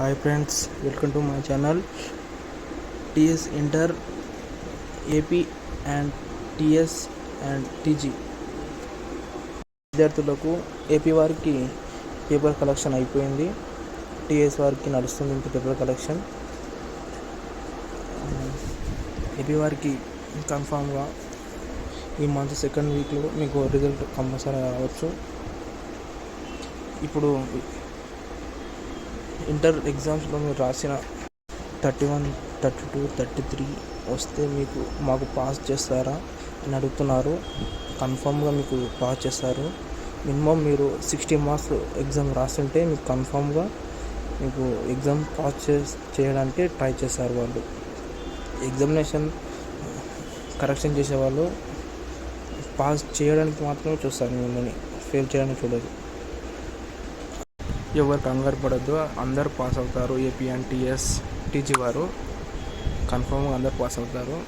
Hi friends welcome to my channel TS inter AP and TS and TG విద్యార్థులకు AP వారికి paper collection అయిపోయింది. TS వారికి నడుస్తుంది ఇంకా పేపర్ కలెక్షన్ ఏపీ వారికి కన్ఫామ్గా ఈ మంత్ సెకండ్ వీక్లో మీకు రిజల్ట్ కంపల్సరీ రావచ్చు. ఇప్పుడు ఇంటర్ ఎగ్జామ్స్లో మీరు రాసిన thirty one thirty two thirty three వస్తే మీకు మాకు పాస్ చేస్తారా అని అడుగుతున్నారు. కన్ఫామ్గా మీకు పాస్ చేస్తారు. మినిమం మీరు సిక్స్టీ మార్క్స్ ఎగ్జామ్ రాస్తుంటే మీకు కన్ఫామ్గా మీకు ఎగ్జామ్ పాస్ చే చేయడానికి ట్రై చేస్తారు వాళ్ళు. ఎగ్జామినేషన్ కరెక్షన్ చేసేవాళ్ళు పాస్ చేయడానికి మాత్రమే చూస్తారు మిమ్మల్ని. ఫెయిల్ చేయడానికి చూడదు ఎవరు కంగారు పడద్దు అందరు పాస్ అవుతారు. ఏపీఎన్టీఎస్ టీఎస్ టీజీ వారు. కన్ఫామ్గా అందరు పాస్ అవుతారు.